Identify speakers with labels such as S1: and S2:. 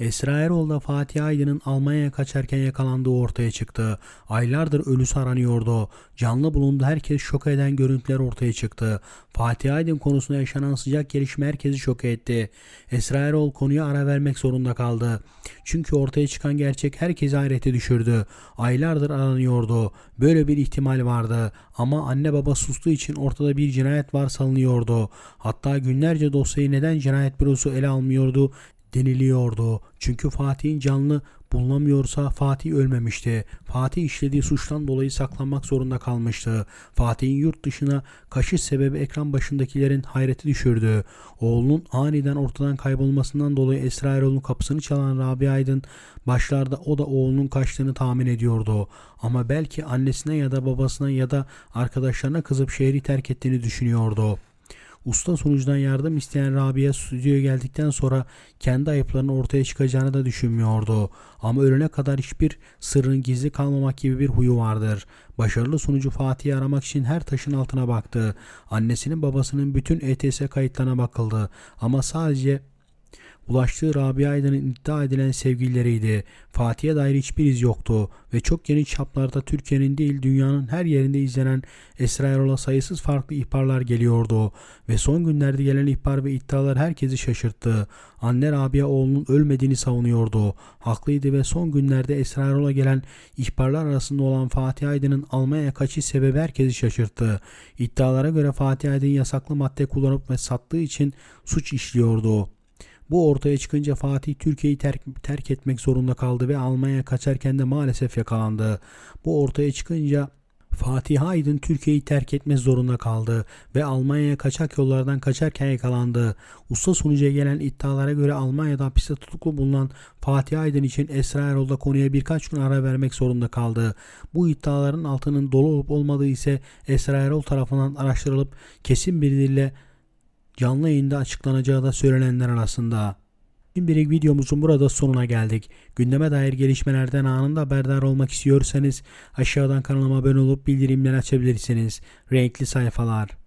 S1: Esra Erol da Fatih Aydın'ın Almanya'ya kaçarken yakalandığı ortaya çıktı. Aylardır ölüsü aranıyordu. Canlı bulundu herkes şok eden görüntüler ortaya çıktı. Fatih Aydın konusunda yaşanan sıcak gelişme herkesi şok etti. Esra Erol konuya ara vermek zorunda kaldı. Çünkü ortaya çıkan gerçek herkesi hayrete düşürdü. Aylardır aranıyordu. Böyle bir ihtimal vardı. Ama anne baba sustuğu için ortada bir cinayet var sanılıyordu. Hatta günlerce dosyayı neden cinayet bürosu ele almıyordu deniliyordu. Çünkü Fatih'in canlı bulunamıyorsa Fatih ölmemişti. Fatih işlediği suçtan dolayı saklanmak zorunda kalmıştı. Fatih'in yurt dışına kaçış sebebi ekran başındakilerin hayreti düşürdü. Oğlunun aniden ortadan kaybolmasından dolayı Esra Erol'un kapısını çalan Rabia Aydın başlarda o da oğlunun kaçtığını tahmin ediyordu. Ama belki annesine ya da babasına ya da arkadaşlarına kızıp şehri terk ettiğini düşünüyordu. Usta sunucudan yardım isteyen Rabia stüdyoya geldikten sonra kendi ayıplarının ortaya çıkacağını da düşünmüyordu. Ama ölene kadar hiçbir sırrın gizli kalmamak gibi bir huyu vardır. Başarılı sunucu Fatih'i aramak için her taşın altına baktı. Annesinin babasının bütün ETS kayıtlarına bakıldı. Ama sadece Ulaştığı Rabia Aydın'ın iddia edilen sevgilileriydi. Fatih'e dair hiçbir iz yoktu ve çok geniş çaplarda Türkiye'nin değil dünyanın her yerinde izlenen Esra Erol'a sayısız farklı ihbarlar geliyordu ve son günlerde gelen ihbar ve iddialar herkesi şaşırttı. Anne Rabia oğlunun ölmediğini savunuyordu. Haklıydı ve son günlerde Esra Erol'a gelen ihbarlar arasında olan Fatih Aydın'ın Almanya'ya kaçış sebebi herkesi şaşırttı. İddialara göre Fatih Aydın yasaklı madde kullanıp ve sattığı için suç işliyordu. Bu ortaya çıkınca Fatih Türkiye'yi terk, terk etmek zorunda kaldı ve Almanya'ya kaçarken de maalesef yakalandı. Bu ortaya çıkınca Fatih Aydın Türkiye'yi terk etmek zorunda kaldı ve Almanya'ya kaçak yollardan kaçarken yakalandı. Usta sunucuya gelen iddialara göre Almanya'da hapiste tutuklu bulunan Fatih Aydın için Esra Erol da konuya birkaç gün ara vermek zorunda kaldı. Bu iddiaların altının dolu olup olmadığı ise Esra Erol tarafından araştırılıp kesin bir dille canlı yayında açıklanacağı da söylenenler arasında. Şimdilik videomuzun burada sonuna geldik. Gündeme dair gelişmelerden anında haberdar olmak istiyorsanız aşağıdan kanalıma abone olup bildirimleri açabilirsiniz. Renkli sayfalar.